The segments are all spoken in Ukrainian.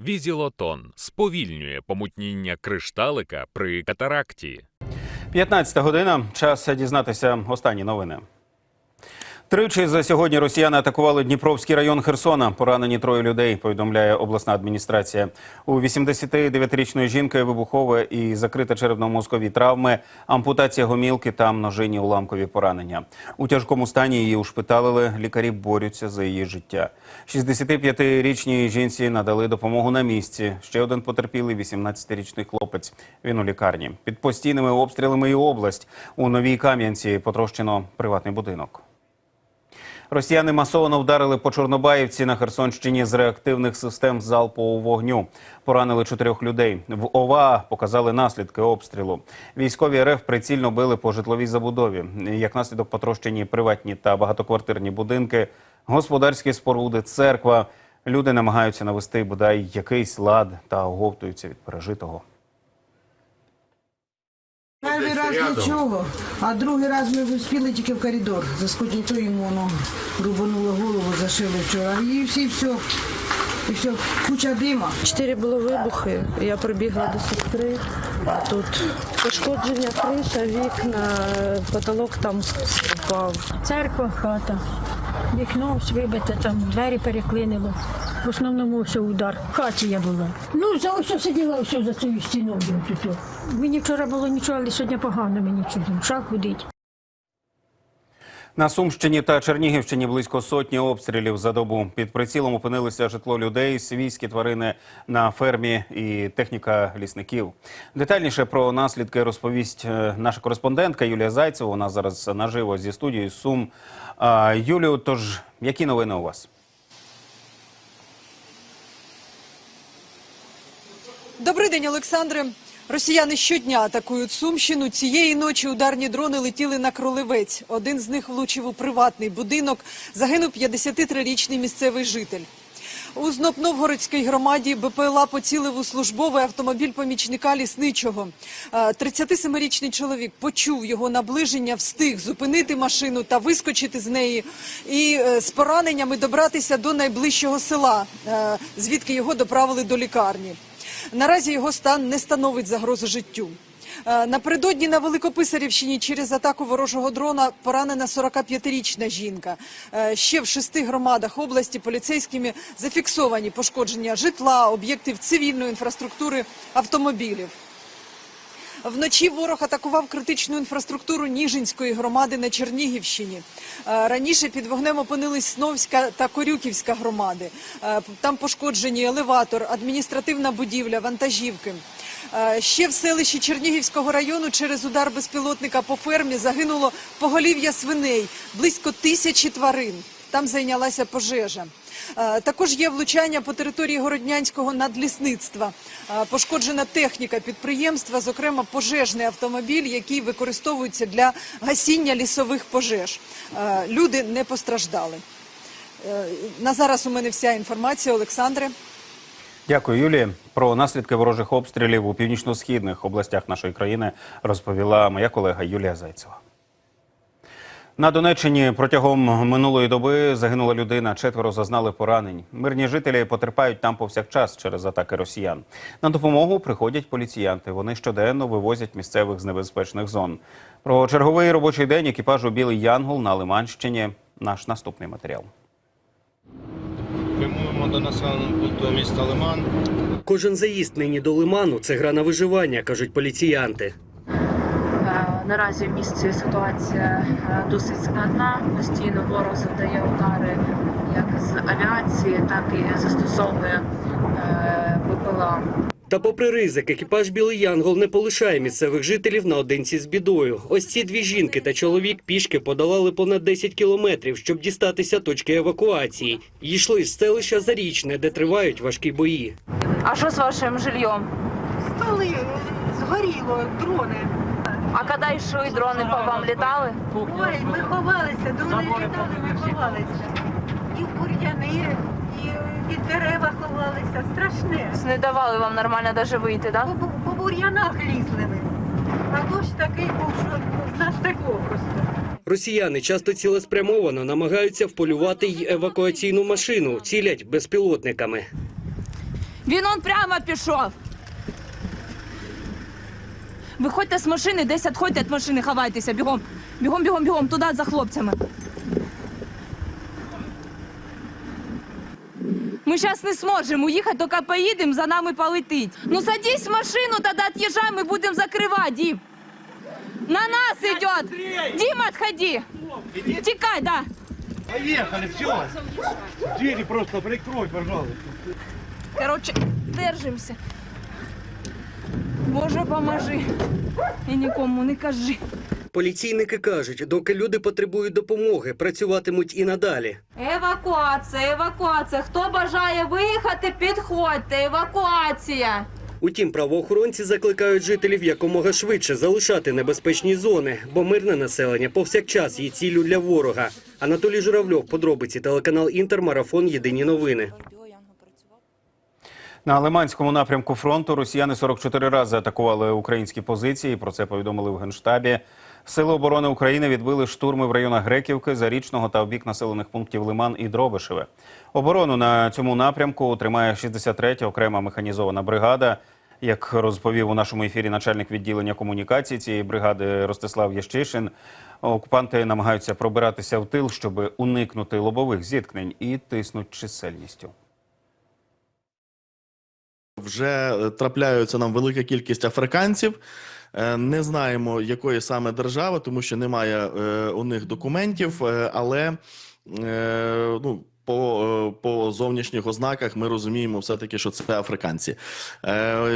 Візілотон сповільнює помутніння кришталика при катаракті. 15 година. Час дізнатися останні новини. Тричі за сьогодні росіяни атакували Дніпровський район Херсона. Поранені троє людей. Повідомляє обласна адміністрація. У 89-річної жінки вибухове і закрита черепно-мозкові травми, ампутація гомілки та множинні уламкові поранення. У тяжкому стані її ушпиталили. Лікарі борються за її життя. 65-річній жінці надали допомогу на місці. Ще один потерпілий 18-річний хлопець. Він у лікарні. Під постійними обстрілами і область у новій Кам'янці потрощено приватний будинок. Росіяни масово вдарили по Чорнобаївці на Херсонщині з реактивних систем залпового вогню. Поранили чотирьох людей. В ОВА показали наслідки обстрілу. Військові РФ прицільно били по житловій забудові. Як наслідок потрощені приватні та багатоквартирні будинки, господарські споруди, церква. Люди намагаються навести бодай якийсь лад та оговтуються від пережитого. Перший раз нічого, а другий раз ми вспіли тільки в коридор. Заскочити, то йому воно рубануло голову, зашили вчора. І всі, все. І все, куча дима. Чотири було вибухи. Я прибігла до сестри. А тут пошкодження криша, вікна, потолок там впав. Церква, хата, вікно ось вибите, там двері переклинило. В основному все удар. В хаті я була. Ну, за ось сиділа все за цією стіною. Тут. Мені вчора було нічого, але сьогодні погано мені чудом. Шаг гудить. На Сумщині та Чернігівщині близько сотні обстрілів за добу. Під прицілом опинилися житло людей, свійські тварини на фермі і техніка лісників. Детальніше про наслідки розповість е, наша кореспондентка Юлія Зайцева. Вона зараз наживо зі студії з Сум. Юлію, тож які новини у вас? Добрий день, Олександре. Росіяни щодня атакують Сумщину. Цієї ночі ударні дрони летіли на Кролевець. Один з них влучив у приватний будинок. Загинув 53-річний місцевий житель. У Знопновгородській громаді БПЛА поцілив у службовий автомобіль помічника лісничого. Е, 37-річний чоловік почув його наближення, встиг зупинити машину та вискочити з неї і е, з пораненнями добратися до найближчого села, е, звідки його доправили до лікарні. Наразі його стан не становить загрозу життю. Е, Напередодні на Великописарівщині через атаку ворожого дрона поранена 45-річна жінка. Е, Ще в шести громадах області поліцейськими зафіксовані пошкодження житла, об'єктів цивільної інфраструктури, автомобілів. Вночі ворог атакував критичну інфраструктуру Ніжинської громади на Чернігівщині. Е, Раніше під вогнем опинились Сновська та Корюківська громади. Е, Там пошкоджені елеватор, адміністративна будівля, вантажівки. Е, Ще в селищі Чернігівського району через удар безпілотника по фермі загинуло поголів'я свиней, близько тисячі тварин. Там зайнялася пожежа. Е, Також є влучання по території Городнянського надлісництва. Е, Пошкоджена техніка підприємства, зокрема пожежний автомобіль, який використовується для гасіння лісових пожеж. Е, Люди не постраждали. На зараз у мене вся інформація, Олександре. Дякую, Юлії. Про наслідки ворожих обстрілів у північно-східних областях нашої країни розповіла моя колега Юлія Зайцева. На Донеччині протягом минулої доби загинула людина, четверо зазнали поранень. Мирні жителі потерпають там повсякчас через атаки росіян. На допомогу приходять поліціянти. Вони щоденно вивозять місцевих з небезпечних зон. Про черговий робочий день екіпажу Білий Янгол на Лиманщині. Наш наступний матеріал. Прямуємо до населеного пункту міста Лиман. Кожен заїзд нині до лиману це гра на виживання, кажуть поліціянти. Е, Наразі в місті ситуація е, досить складна. Постійно ворог завдає удари як з авіації, так і застосовує е, БПЛА. Та попри ризик, екіпаж Білий Янгол не полишає місцевих жителів наодинці з бідою. Ось ці дві жінки та чоловік пішки подолали понад 10 кілометрів, щоб дістатися точки евакуації. Йшли з селища Зарічне, де тривають важкі бої. А що з вашим жильем? Столи, згоріло, дрони. А коли йшли дрони по вам літали? Ой, ми ховалися, дрони літали, ми ховалися. І в бур'яни, і від дерева ховалися. Страшне. Не давали вам нормально навіть вийти, так? По, по бур'янах лізли ми. А дощ такий був, що з нас текло просто. Росіяни часто цілеспрямовано намагаються вполювати й евакуаційну машину, цілять безпілотниками. Він он прямо пішов. Виходьте з машини, десь відходьте від машини, ховайтеся, бігом. Бігом, бігом, бігом, туди за хлопцями. Ми зараз не зможемо уїхати, тільки поїдемо, за нами полетить. Ну садись в машину, тоді від'їжджаємо і будемо закривати, Дім. На нас идет! Дим, отходи! Текай, да! Поїхали, все. Двері просто прикрой, пожалуйста. Короче, держимся. Боже, поможи. І нікому не кажи. Поліційники кажуть, доки люди потребують допомоги, працюватимуть і надалі. Евакуація, евакуація. Хто бажає виїхати, підходьте. Евакуація. Утім, правоохоронці закликають жителів якомога швидше залишати небезпечні зони, бо мирне населення повсякчас є ціллю для ворога. Анатолій Журавльов, подробиці, телеканал Інтер, марафон. Єдині новини. На Лиманському напрямку фронту росіяни 44 рази атакували українські позиції. Про це повідомили в Генштабі. Сили оборони України відбили штурми в районах Греківки, Зарічного та обік населених пунктів Лиман і Дробишеве. Оборону на цьому напрямку тримає 63-я окрема механізована бригада. Як розповів у нашому ефірі начальник відділення комунікації цієї бригади Ростислав Ящишин, окупанти намагаються пробиратися в тил, щоб уникнути лобових зіткнень і тиснуть чисельністю. Вже е, трапляються нам велика кількість африканців. Е, Не знаємо, якої саме держави, тому що немає е, у них документів, але ну, по, по зовнішніх ознаках ми розуміємо все-таки, що це африканці.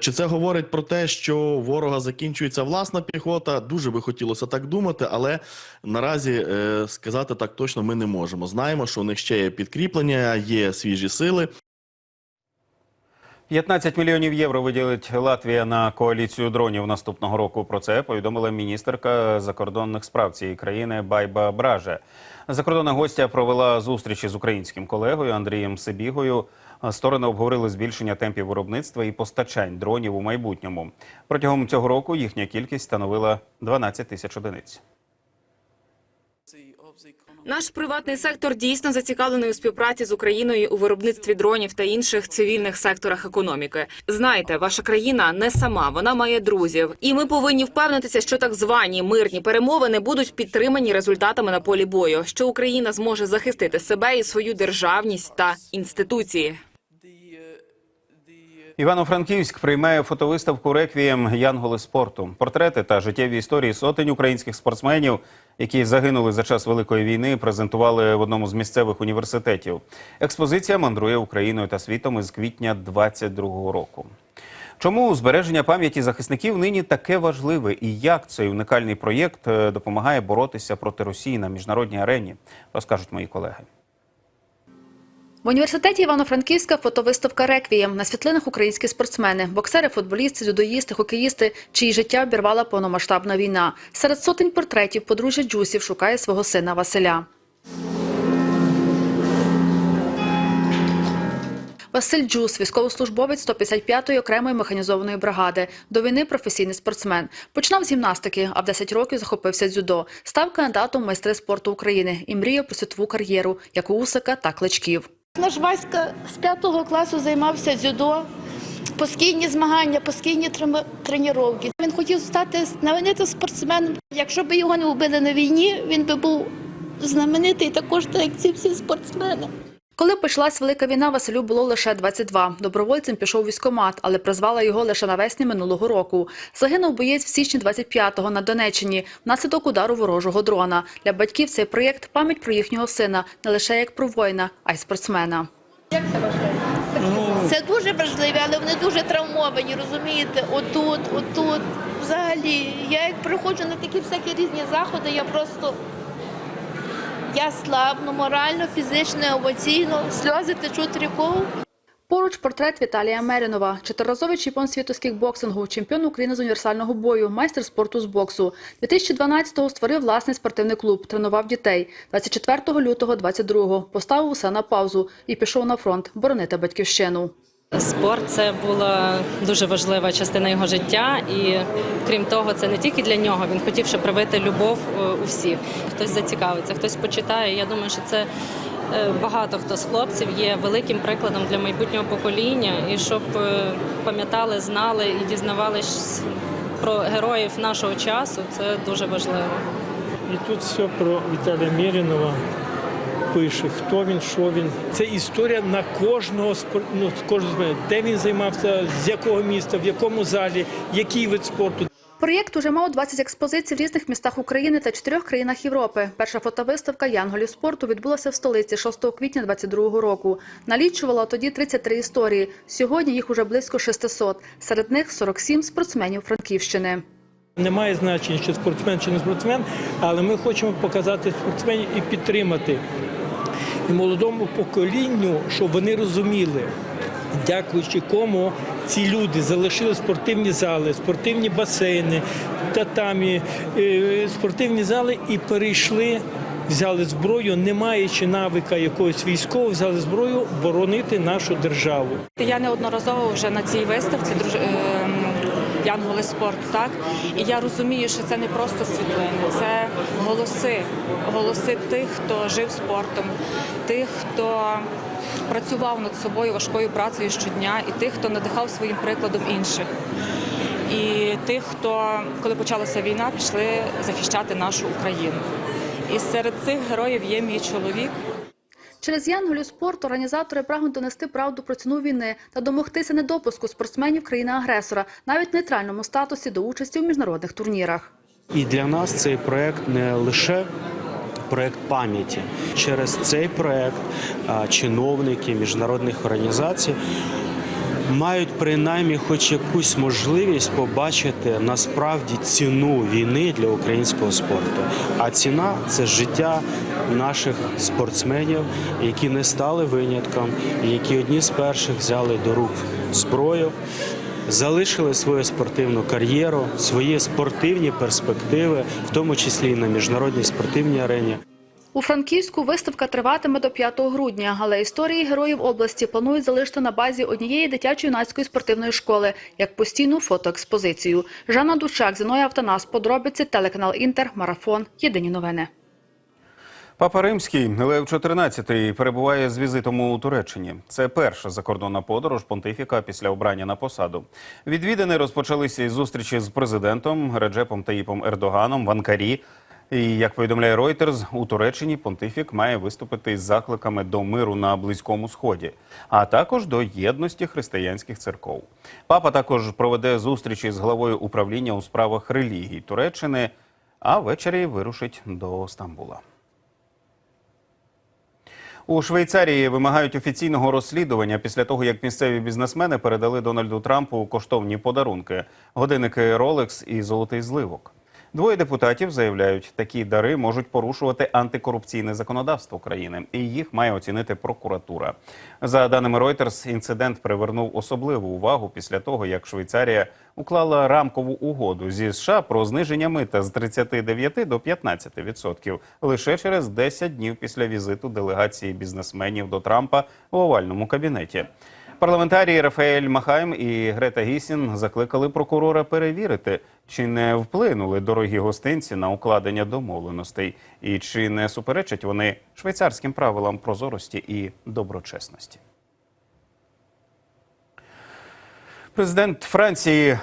Чи це говорить про те, що ворога закінчується власна піхота? Дуже би хотілося так думати, але наразі сказати так точно ми не можемо. Знаємо, що у них ще є підкріплення, є свіжі сили. 15 мільйонів євро виділить Латвія на коаліцію дронів наступного року. Про це повідомила міністерка закордонних справ цієї країни Байба Браже. Закордонна гостя провела зустрічі з українським колегою Андрієм Сибігою. Сторони обговорили збільшення темпів виробництва і постачань дронів у майбутньому. Протягом цього року їхня кількість становила 12 тисяч одиниць. Наш приватний сектор дійсно зацікавлений у співпраці з Україною у виробництві дронів та інших цивільних секторах економіки. Знайте, ваша країна не сама, вона має друзів, і ми повинні впевнитися, що так звані мирні перемовини будуть підтримані результатами на полі бою, що Україна зможе захистити себе і свою державність та інституції. Івано-Франківськ приймає фотовиставку реквієм Янголи спорту. Портрети та життєві історії сотень українських спортсменів, які загинули за час великої війни, презентували в одному з місцевих університетів. Експозиція мандрує Україною та світом із квітня 22-го року. Чому збереження пам'яті захисників нині таке важливе, і як цей унікальний проєкт е, допомагає боротися проти Росії на міжнародній арені, розкажуть мої колеги. В університеті Івано-Франківська фотовиставка «Реквієм». На світлинах українські спортсмени, боксери, футболісти, дзюдоїсти, хокеїсти, чиї життя обірвала повномасштабна війна. Серед сотень портретів подружжя Джусів шукає свого сина Василя. Василь Джус, військовослужбовець 155-ї окремої механізованої бригади. До війни професійний спортсмен. Починав з гімнастики, а в 10 років захопився дзюдо. Став кандидатом майстри спорту України і мріяв про світову кар'єру, як у Усика та Кличків. Наш Васька з п'ятого класу займався дзюдо, постійні змагання, постійні тренування. Він хотів стати знаменитим спортсменом. Якщо б його не вбили на війні, він би був знаменитий також, так як ці всі спортсмени. Коли почалась велика війна, Василю було лише 22. Добровольцем пішов у військкомат, але призвала його лише навесні минулого року. Загинув боєць в січні 25-го на Донеччині внаслідок удару ворожого дрона. Для батьків цей проєкт пам'ять про їхнього сина не лише як про воїна, а й спортсмена. Це дуже важливо, але вони дуже травмовані, розумієте? Отут, отут. Взагалі, я як приходжу на такі всякі різні заходи, я просто я слабну морально, фізично, емоційно, сльози течуть рікою. Поруч портрет Віталія Мерінова, чотириразовий чемпіон світу з кікбоксингу, чемпіон України з універсального бою, майстер спорту з боксу. 2012-го створив власний спортивний клуб, тренував дітей. 24 лютого 22-го поставив усе на паузу і пішов на фронт боронити батьківщину. Спорт це була дуже важлива частина його життя, і крім того, це не тільки для нього. Він хотів, щоб привити любов е, у всіх. Хтось зацікавиться, хтось почитає. Я думаю, що це е, багато хто з хлопців є великим прикладом для майбутнього покоління, і щоб е, пам'ятали, знали і дізнавались про героїв нашого часу, це дуже важливо. І тут все про Віталія Мірінова пише, хто він, що він. Це історія на кожного ну, кожного, де він займався, з якого міста, в якому залі, який вид спорту. Проєкт уже мав 20 експозицій в різних містах України та чотирьох країнах Європи. Перша фотовиставка Янголів спорту відбулася в столиці 6 квітня 2022 року. Налічувала тоді 33 історії. Сьогодні їх уже близько 600. Серед них 47 спортсменів Франківщини. Немає значення, що спортсмен чи не спортсмен, але ми хочемо показати спортсменів і підтримати і молодому поколінню, щоб вони розуміли, дякуючи кому ці люди залишили спортивні зали, спортивні басейни, татамі, е, спортивні зали і перейшли. Взяли зброю, не маючи навика якогось військового, взяли зброю боронити нашу державу. Я неодноразово вже на цій виставці друж... Янголи спорту, так і я розумію, що це не просто світлини, це голоси, голоси тих, хто жив спортом, тих, хто працював над собою важкою працею щодня, і тих, хто надихав своїм прикладом інших. І тих, хто, коли почалася війна, пішли захищати нашу Україну. І серед цих героїв є мій чоловік. Через Янголю спорт організатори прагнуть донести правду про ціну війни та домогтися недопуску спортсменів країни-агресора навіть в нейтральному статусі до участі у міжнародних турнірах. І для нас цей проект не лише проект пам'яті. Через цей проект чиновники міжнародних організацій мають принаймні хоч якусь можливість побачити насправді ціну війни для українського спорту. А ціна це життя наших спортсменів, які не стали винятком, які одні з перших взяли до рук зброю. Залишили свою спортивну кар'єру, свої спортивні перспективи, в тому числі і на міжнародній спортивній арені. У Франківську виставка триватиме до 5 грудня, але історії героїв області планують залишити на базі однієї дитячо-юнацької спортивної школи як постійну фотоекспозицію. Жанна Дучак, Зіноя Автонас, подробиці, телеканал Інтер, Марафон. Єдині новини. Папа Римський Лев XIV перебуває з візитом у Туреччині. Це перша закордонна подорож понтифіка після обрання на посаду. Відвідини розпочалися із зустрічі з президентом Реджепом Таїпом Ердоганом в Анкарі. І як повідомляє Reuters, у Туреччині понтифік має виступити з закликами до миру на Близькому Сході, а також до єдності християнських церков. Папа також проведе зустрічі з главою управління у справах релігій Туреччини, а ввечері вирушить до Стамбула. У Швейцарії вимагають офіційного розслідування після того, як місцеві бізнесмени передали Дональду Трампу коштовні подарунки годинники Rolex і золотий зливок. Двоє депутатів заявляють, такі дари можуть порушувати антикорупційне законодавство країни, і їх має оцінити прокуратура. За даними Reuters, інцидент привернув особливу увагу після того, як Швейцарія уклала рамкову угоду зі США про зниження мита з 39 до 15% лише через 10 днів після візиту делегації бізнесменів до Трампа в овальному кабінеті. Парламентарії Рафаель Махайм і Грета Гісін закликали прокурора перевірити, чи не вплинули дорогі гостинці на укладення домовленостей, і чи не суперечать вони швейцарським правилам прозорості і доброчесності. Президент Франції е,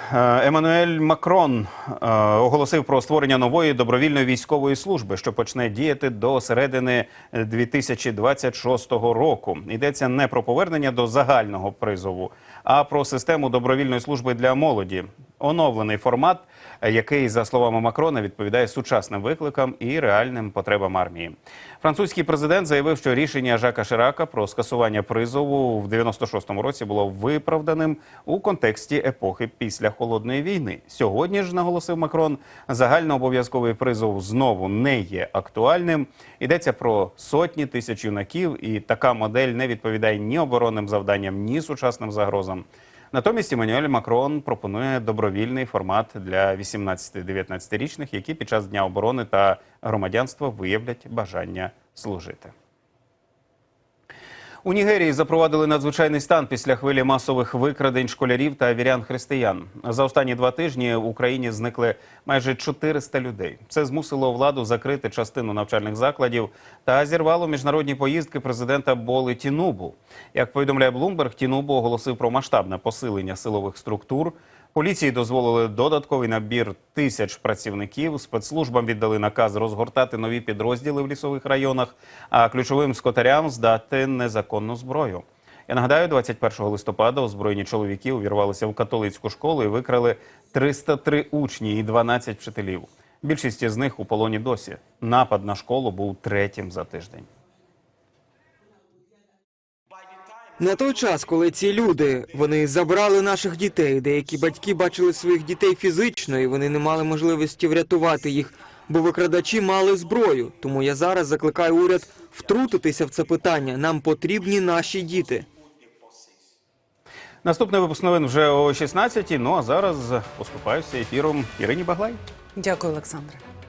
Еммануель Макрон е, оголосив про створення нової добровільної військової служби, що почне діяти до середини 2026 року. Йдеться не про повернення до загального призову, а про систему добровільної служби для молоді. Оновлений формат, е, який, за словами Макрона, відповідає сучасним викликам і реальним потребам армії. Французький президент заявив, що рішення Жака Ширака про скасування призову в 96-му році було виправданим у контексті епохи після холодної війни. Сьогодні ж наголосив Макрон, загальнообов'язковий призов знову не є актуальним. Йдеться про сотні тисяч юнаків, і така модель не відповідає ні оборонним завданням, ні сучасним загрозам. Натомість Еммануель Макрон пропонує добровільний формат для 18-19-річних, які під час дня оборони та громадянства виявлять бажання служити. У Нігерії запровадили надзвичайний стан після хвилі масових викрадень школярів та вірян-християн. За останні два тижні в Україні зникли майже 400 людей. Це змусило владу закрити частину навчальних закладів та зірвало міжнародні поїздки президента Боли Тінубу. Як повідомляє Блумберг, Тінубу оголосив про масштабне посилення силових структур. Поліції дозволили додатковий набір тисяч працівників. Спецслужбам віддали наказ розгортати нові підрозділи в лісових районах, а ключовим скотарям здати незаконну зброю. Я нагадаю, 21 листопада озброєні чоловіки увірвалися в католицьку школу і викрали 303 учні і 12 вчителів. Більшість з них у полоні досі. Напад на школу був третім за тиждень. На той час, коли ці люди вони забрали наших дітей, деякі батьки бачили своїх дітей фізично, і вони не мали можливості врятувати їх, бо викрадачі мали зброю. Тому я зараз закликаю уряд втрутитися в це питання. Нам потрібні наші діти. Наступний випуск новин вже о 16 Ну а зараз поступаюся ефіром Ірині Баглай. Дякую, Олександре.